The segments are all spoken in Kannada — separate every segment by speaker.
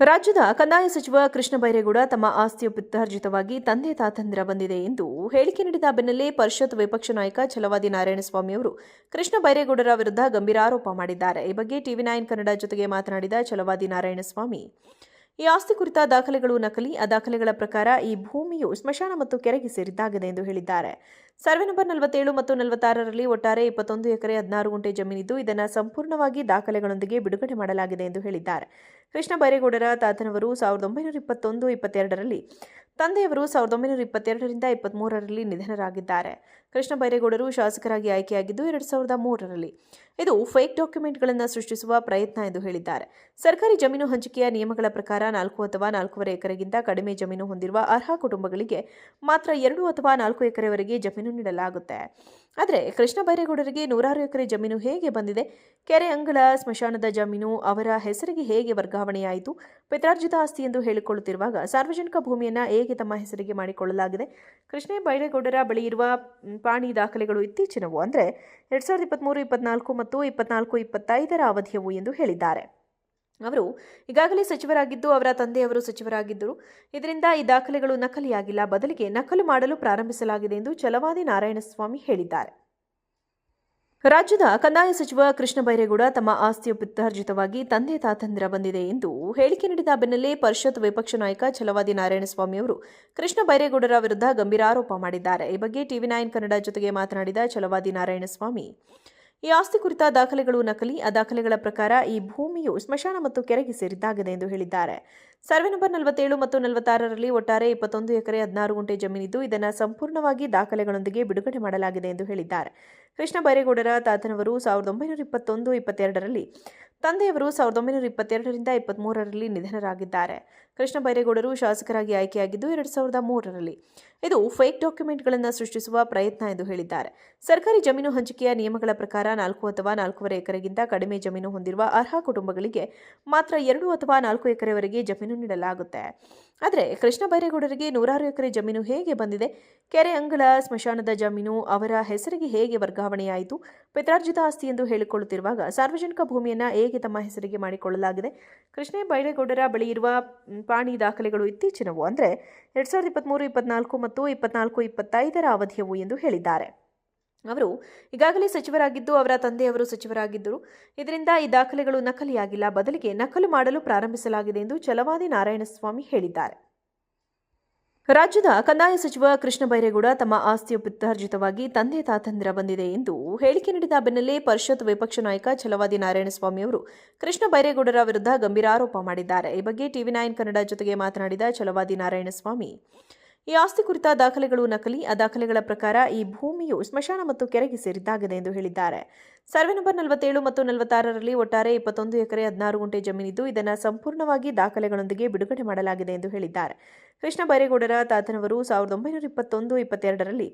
Speaker 1: ರಾಜ್ಯದ ಕಂದಾಯ ಸಚಿವ ಕೃಷ್ಣ ಬೈರೇಗೌಡ ತಮ್ಮ ಆಸ್ತಿಯ ಪಿತ್ತಾರ್ಜಿತವಾಗಿ ತಂದೆ ತಾತಂದಿರ ಬಂದಿದೆ ಎಂದು ಹೇಳಿಕೆ ನೀಡಿದ ಬೆನ್ನಲ್ಲೇ ಪರಿಷತ್ ವಿಪಕ್ಷ ನಾಯಕ ಛಲವಾದಿ ನಾರಾಯಣಸ್ವಾಮಿ ಅವರು ಕೃಷ್ಣ ಬೈರೇಗೌಡರ ವಿರುದ್ಧ ಗಂಭೀರ ಆರೋಪ ಮಾಡಿದ್ದಾರೆ. ಈ ಬಗ್ಗೆ ಟಿವಿ ನೈನ್ ಕನ್ನಡ ಜೊತೆಗೆ ಮಾತನಾಡಿದ ಛಲವಾದಿ ನಾರಾಯಣಸ್ವಾಮಿ. ಈ ಆಸ್ತಿ ಕುರಿತ ದಾಖಲೆಗಳು ನಕಲಿ, ಆ ದಾಖಲೆಗಳ ಪ್ರಕಾರ ಈ ಭೂಮಿಯು ಸ್ಮಶಾನ ಮತ್ತು ಕೆರೆಗೆ ಸೇರಿದ್ದಾಗಿದೆ ಎಂದು ಹೇಳಿದ್ದಾರೆ. ಸರ್ವೆ ನಂಬರ್ ನಲವತ್ತೇಳು ಮತ್ತು ನಲವತ್ತಾರರಲ್ಲಿ ಒಟ್ಟಾರೆ ಇಪ್ಪತ್ತೊಂದು ಎಕರೆ ಹದಿನಾರು ಗುಂಟೆ ಜಮೀನಿದ್ದು, ಇದನ್ನು ಸಂಪೂರ್ಣವಾಗಿ ದಾಖಲೆಗಳೊಂದಿಗೆ ಬಿಡುಗಡೆ ಮಾಡಲಾಗಿದೆ ಎಂದು ಹೇಳಿದ್ದಾರೆ. ಕೃಷ್ಣ ಬೈರೇಗೌಡರ ತಾತನವರು ಸಾವಿರದ ಒಂಬೈನೂರ ಇಪ್ಪತ್ತೊಂದು, ಇಪ್ಪತ್ತೆರಡರಲ್ಲಿ, ತಂದೆಯವರು ಸಾವಿರದ ಒಂಬೈನೂರ ಇಪ್ಪತ್ತೆರಡರಿಂದ ಇಪ್ಪತ್ತ್ಮೂರರಲ್ಲಿ ನಿಧನರಾಗಿದ್ದಾರೆ. ಕೃಷ್ಣ ಬೈರೇಗೌಡರು ಶಾಸಕರಾಗಿ ಆಯ್ಕೆಯಾಗಿದ್ದು, ಎರಡು ಸಾವಿರದ ಮೂರರಲ್ಲಿ. ಇದು ಫೇಕ್ ಡಾಕ್ಯುಮೆಂಟ್ಗಳನ್ನು ಸೃಷ್ಟಿಸುವ ಪ್ರಯತ್ನ ಎಂದು ಹೇಳಿದ್ದಾರೆ. ಸರ್ಕಾರಿ ಜಮೀನು ಹಂಚಿಕೆಯ ನಿಯಮಗಳ ಪ್ರಕಾರ ನಾಲ್ಕು ಅಥವಾ ನಾಲ್ಕೂವರೆ ಎಕರೆಗಿಂತ ಕಡಿಮೆ ಜಮೀನು ಹೊಂದಿರುವ ಅರ್ಹ ಕುಟುಂಬಗಳಿಗೆ ಮಾತ್ರ ಎರಡು ಅಥವಾ ನಾಲ್ಕು ಎಕರೆವರೆಗೆ ಜಮೀನು ನೀಡಲಾಗುತ್ತೆ. ಆದರೆ ಕೃಷ್ಣ ಬೈರೇಗೌಡರಿಗೆ ನೂರಾರು ಎಕರೆ ಜಮೀನು ಹೇಗೆ ಬಂದಿದೆ? ಕೆರೆ ಅಂಗಳ, ಸ್ಮಶಾನದ ಜಮೀನು, ಅವರ ಹೆಸರಿಗೆ ಹೇಗೆ ವರ್ಗಾವಣೆಯಾಯಿತು? ಪಿತ್ರಾರ್ಜಿತ ಆಸ್ತಿ ಎಂದು ಹೇಳಿಕೊಳ್ಳುತ್ತಿರುವಾಗ ಸಾರ್ವಜನಿಕ ಭೂಮಿಯನ್ನು ಹೇಗೆ ತಮ್ಮ ಹೆಸರಿಗೆ ಮಾಡಿಕೊಳ್ಳಲಾಗಿದೆ? ಕೃಷ್ಣ ಬೈರೇಗೌಡರ ಬಳಿ ಇರುವ ಪಾಣಿ ದಾಖಲೆಗಳು ಇತ್ತೀಚಿನವು. ಅಂದರೆ ಎರಡು ಸಾವಿರದ ಇಪ್ಪತ್ತ್ಮೂರು ಇಪ್ಪತ್ನಾಲ್ಕು ಮತ್ತು ಇಪ್ಪತ್ನಾಲ್ಕು, ಇಪ್ಪತ್ತೈದರ ಅವಧಿಯವು ಎಂದು ಹೇಳಿದ್ದಾರೆ. ಅವರು ಈಗಾಗಲೇ ಸಚಿವರಾಗಿದ್ದು, ಅವರ ತಂದೆಯವರು ಸಚಿವರಾಗಿದ್ದರು. ಇದರಿಂದ ಈ ದಾಖಲೆಗಳು ನಕಲಿಯಾಗಿಲ್ಲ. ಬದಲಿಗೆ ನಕಲು ಮಾಡಲು ಪ್ರಾರಂಭಿಸಲಾಗಿದೆ ಎಂದು ಚಲವಾದಿ ನಾರಾಯಣಸ್ವಾಮಿ ಹೇಳಿದ್ದಾರೆ. ರಾಜ್ಯದ ಕಂದಾಯ ಸಚಿವ ಕೃಷ್ಣ ಬೈರೇಗೌಡ ತಮ್ಮ ಆಸ್ತಿಯ ಪಿತ್ತಾರ್ಜಿತವಾಗಿ ತಂದೆ ತಾತಂದಿರ ಬಂದಿದೆ ಎಂದು ಹೇಳಿಕೆ ನೀಡಿದ ಬೆನ್ನಲ್ಲೇ ಪರಿಷತ್ ವಿಪಕ್ಷ ನಾಯಕ ಛಲವಾದಿ ನಾರಾಯಣಸ್ವಾಮಿ ಅವರು ಕೃಷ್ಣ ಬೈರೇಗೌಡರ ವಿರುದ್ಧ ಗಂಭೀರ ಆರೋಪ ಮಾಡಿದ್ದಾರೆ. ಈ ಬಗ್ಗೆ ಟಿವಿ ನೈನ್ ಕನ್ನಡ ಜೊತೆಗೆ ಮಾತನಾಡಿದ ಛಲವಾದಿ ನಾರಾಯಣಸ್ವಾಮಿ ಈ ಆಸ್ತಿ ಕುರಿತ ದಾಖಲೆಗಳು ನಕಲಿ ಆ ದಾಖಲೆಗಳ ಪ್ರಕಾರ ಈ ಭೂಮಿಯು ಸ್ಮಶಾನ ಮತ್ತು ಕೆರೆಗೆ ಸೇರಿದ್ದಾಗಿದೆ ಎಂದು ಹೇಳಿದ್ದಾರೆ. ಸರ್ವೆ ನಂಬರ್ ನಲವತ್ತೇಳು ಮತ್ತು ನಲವತ್ತಾರರಲ್ಲಿ ಒಟ್ಟಾರೆ ಇಪ್ಪತ್ತೊಂದು ಎಕರೆ ಹದಿನಾರು ಗುಂಟೆ ಜಮೀನಿದ್ದು, ಇದನ್ನು ಸಂಪೂರ್ಣವಾಗಿ ದಾಖಲೆಗಳೊಂದಿಗೆ ಬಿಡುಗಡೆ ಮಾಡಲಾಗಿದೆ ಎಂದು ಹೇಳಿದ್ದಾರೆ. ಕೃಷ್ಣ ಬೈರೇಗೌಡರ ತಾತನವರು ಸಾವಿರದ ಒಂಬೈನೂರ ಇಪ್ಪತ್ತೊಂದು, ಇಪ್ಪತ್ತೆರಡರಲ್ಲಿ ತಂದೆಯವರು ಸಾವಿರದ ಒಂಬೈನೂರ ಇಪ್ಪತ್ತೆರಡರಿಂದ ಇಪ್ಪತ್ತ್ಮೂರರಲ್ಲಿ ನಿಧನರಾಗಿದ್ದಾರೆ. ಕೃಷ್ಣ ಬೈರೇಗೌಡರು ಶಾಸಕರಾಗಿ ಆಯ್ಕೆಯಾಗಿದ್ದು, ಎರಡು ಸಾವಿರದ ಮೂರರಲ್ಲಿ ಇದು ಫೇಕ್ ಡಾಕ್ಯುಮೆಂಟ್ಗಳನ್ನು ಸೃಷ್ಟಿಸುವ ಪ್ರಯತ್ನ ಎಂದು ಹೇಳಿದ್ದಾರೆ. ಸರ್ಕಾರಿ ಜಮೀನು ಹಂಚಿಕೆಯ ನಿಯಮಗಳ ಪ್ರಕಾರ ನಾಲ್ಕು ಅಥವಾ ನಾಲ್ಕೂವರೆ ಎಕರೆಗಿಂತ ಕಡಿಮೆ ಜಮೀನು ಹೊಂದಿರುವ ಅರ್ಹ ಕುಟುಂಬಗಳಿಗೆ ಮಾತ್ರ ಎರಡು ಅಥವಾ ನಾಲ್ಕು ಎಕರೆವರೆಗೆ ಜಮೀನು ನೀಡಲಾಗುತ್ತೆ. ಆದರೆ ಕೃಷ್ಣ ಬೈರೇಗೌಡರಿಗೆ ನೂರಾರು ಎಕರೆ ಜಮೀನು ಹೇಗೆ ಬಂದಿದೆ? ಕೆರೆ ಅಂಗಳ, ಸ್ಮಶಾನದ ಜಮೀನು, ಅವರ ಹೆಸರಿಗೆ ಹೇಗೆ ವರ್ಗಾವಣೆಯಾಯಿತು? ಪಿತ್ರಾರ್ಜಿತ ಆಸ್ತಿ ಎಂದು ಹೇಳಿಕೊಳ್ಳುತ್ತಿರುವಾಗ ಸಾರ್ವಜನಿಕ ಭೂಮಿಯನ್ನು ಹೇಗೆ ತಮ್ಮ ಹೆಸರಿಗೆ ಮಾಡಿಕೊಳ್ಳಲಾಗಿದೆ? ಕೃಷ್ಣ ಬೈರೇಗೌಡರ ಬಳಿ ಇರುವ ಪಾಣಿ ದಾಖಲೆಗಳು ಇತ್ತೀಚಿನವು. ಅಂದರೆ ಎರಡು ಸಾವಿರದ ಇಪ್ಪತ್ತ್ಮೂರು ಇಪ್ಪತ್ನಾಲ್ಕು ಮತ್ತು ಇಪ್ಪತ್ನಾಲ್ಕು, ಇಪ್ಪತ್ತೈದರ ಅವಧಿಯವು ಎಂದು ಹೇಳಿದ್ದಾರೆ. ಅವರು ಈಗಾಗಲೇ ಸಚಿವರಾಗಿದ್ದು, ಅವರ ತಂದೆಯವರು ಸಚಿವರಾಗಿದ್ದರು. ಇದರಿಂದ ಈ ದಾಖಲೆಗಳು ನಕಲಿಯಾಗಿಲ್ಲ. ಬದಲಿಗೆ ನಕಲು ಮಾಡಲು ಪ್ರಾರಂಭಿಸಲಾಗಿದೆ ಎಂದು ಚಲವಾದಿ ನಾರಾಯಣಸ್ವಾಮಿ ಹೇಳಿದ್ದಾರೆ. ರಾಜ್ಯದ ಕಂದಾಯ ಸಚಿವ ಕೃಷ್ಣ ಬೈರೇಗೌಡ ತಮ್ಮ ಆಸ್ತಿಯ ಪಿತ್ತಾರ್ಜಿತವಾಗಿ ತಂದೆ ತಾತಂದಿರ ಬಂದಿದೆ ಎಂದು ಹೇಳಿಕೆ ನೀಡಿದ ಬೆನ್ನಲ್ಲೇ ಪರಿಷತ್ ವಿಪಕ್ಷ ನಾಯಕ ಛಲವಾದಿ ನಾರಾಯಣಸ್ವಾಮಿ ಅವರು ಕೃಷ್ಣ ಬೈರೇಗೌಡರ ವಿರುದ್ಧ ಗಂಭೀರ ಆರೋಪ ಮಾಡಿದ್ದಾರೆ. ಈ ಬಗ್ಗೆ ಟಿವಿ ನೈನ್ ಕನ್ನಡ ಜೊತೆಗೆ ಮಾತನಾಡಿದ ಛಲವಾದಿ ನಾರಾಯಣಸ್ವಾಮಿ ಈ ಆಸ್ತಿ ಕುರಿತ ದಾಖಲೆಗಳು ನಕಲಿ ಆ ದಾಖಲೆಗಳ ಪ್ರಕಾರ ಈ ಭೂಮಿಯು ಸ್ಮಶಾನ ಮತ್ತು ಕೆರೆಗೆ ಸೇರಿದ್ದಾಗಿದೆ ಎಂದು ಹೇಳಿದ್ದಾರೆ. ಸರ್ವೆ ನಂಬರ್ ನಲವತ್ತೇಳು ಮತ್ತು ನಲವತ್ತಾರರಲ್ಲಿ ಒಟ್ಟಾರೆ ಇಪ್ಪತ್ತೊಂದು ಎಕರೆ ಹದಿನಾರು ಗುಂಟೆ ಜಮೀನಿದ್ದು, ಇದನ್ನು ಸಂಪೂರ್ಣವಾಗಿ ದಾಖಲೆಗಳೊಂದಿಗೆ ಬಿಡುಗಡೆ ಮಾಡಲಾಗಿದೆ ಎಂದು ಹೇಳಿದ್ದಾರೆ. ಕೃಷ್ಣ ಬೈರೇಗೌಡರ ತಾತನವರು ಸಾವಿರದ ಒಂಬೈನೂರ ಇಪ್ಪತ್ತೊಂದು, ಇಪ್ಪತ್ತೆರಡರಲ್ಲಿ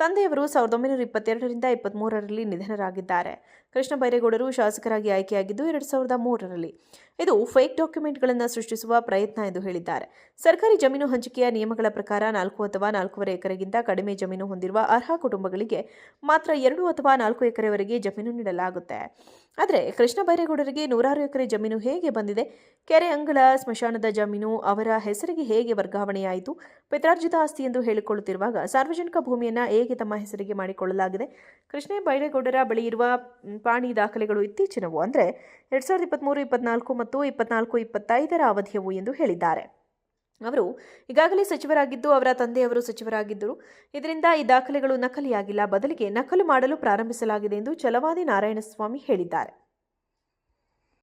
Speaker 1: ತಂದೆಯವರು ಸಾವಿರದ ಒಂಬೈನೂರ ಇಪ್ಪತ್ತೆರಡರಿಂದ ಇಪ್ಪತ್ತ್ಮೂರರಲ್ಲಿ ನಿಧನರಾಗಿದ್ದಾರೆ. ಕೃಷ್ಣ ಬೈರೇಗೌಡರು ಶಾಸಕರಾಗಿ ಆಯ್ಕೆಯಾಗಿದ್ದು ಎರಡು ಸಾವಿರದ ಮೂರರಲ್ಲಿ. ಇದು ಫೇಕ್ ಡಾಕ್ಯುಮೆಂಟ್ಗಳನ್ನು ಸೃಷ್ಟಿಸುವ ಪ್ರಯತ್ನ ಎಂದು ಹೇಳಿದ್ದಾರೆ. ಸರ್ಕಾರಿ ಜಮೀನು ಹಂಚಿಕೆಯ ನಿಯಮಗಳ ಪ್ರಕಾರ ನಾಲ್ಕು ಅಥವಾ ನಾಲ್ಕೂವರೆ ಎಕರೆಗಿಂತ ಕಡಿಮೆ ಜಮೀನು ಹೊಂದಿರುವ ಅರ್ಹ ಕುಟುಂಬಗಳಿಗೆ ಮಾತ್ರ ಎರಡು ಅಥವಾ ನಾಲ್ಕು ಎಕರೆವರೆಗೆ ಜಮೀನು ನೀಡಲಾಗುತ್ತೆ. ಆದರೆ ಕೃಷ್ಣ ಬೈರೇಗೌಡರಿಗೆ ನೂರಾರು ಎಕರೆ ಜಮೀನು ಹೇಗೆ ಬಂದಿದೆ? ಕೆರೆ ಅಂಗಳ, ಸ್ಮಶಾನದ ಜಮೀನು, ಅವರ ಹೆಸರಿಗೆ ಹೇಗೆ ವರ್ಗಾವಣೆಯಾಯಿತು? ಪಿತ್ರಾರ್ಜಿತ ಆಸ್ತಿ ಎಂದು ಹೇಳಿಕೊಳ್ಳುತ್ತಿರುವಾಗ ಸಾರ್ವಜನಿಕ ಭೂಮಿಯನ್ನು ಹೇಗೆ ತಮ್ಮ ಹೆಸರಿಗೆ ಮಾಡಿಕೊಳ್ಳಲಾಗಿದೆ? ಕೃಷ್ಣ ಬೈರೇಗೌಡರ ಬಳಿ ಇರುವ ಪಾಣಿ ದಾಖಲೆಗಳು ಇತ್ತೀಚಿನವು. ಅಂದರೆ ಎರಡು ಸಾವಿರದ ಇಪ್ಪತ್ತ್ಮೂರು ಇಪ್ಪತ್ನಾಲ್ಕು ಮತ್ತು ಇಪ್ಪತ್ನಾಲ್ಕು, ಇಪ್ಪತ್ತೈದರ ಅವಧಿಯವು ಎಂದು ಹೇಳಿದ್ದಾರೆ. ಅವರು ಈಗಾಗಲೇ ಸಚಿವರಾಗಿದ್ದು, ಅವರ ತಂದೆಯವರು ಸಚಿವರಾಗಿದ್ದರು. ಇದರಿಂದ ಈ ದಾಖಲೆಗಳು ನಕಲಿಯಾಗಿಲ್ಲ. ಬದಲಿಗೆ ನಕಲು ಮಾಡಲು ಪ್ರಾರಂಭಿಸಲಾಗಿದೆ ಎಂದು ಚಲವಾದಿ ನಾರಾಯಣಸ್ವಾಮಿ ಹೇಳಿದ್ದಾರೆ.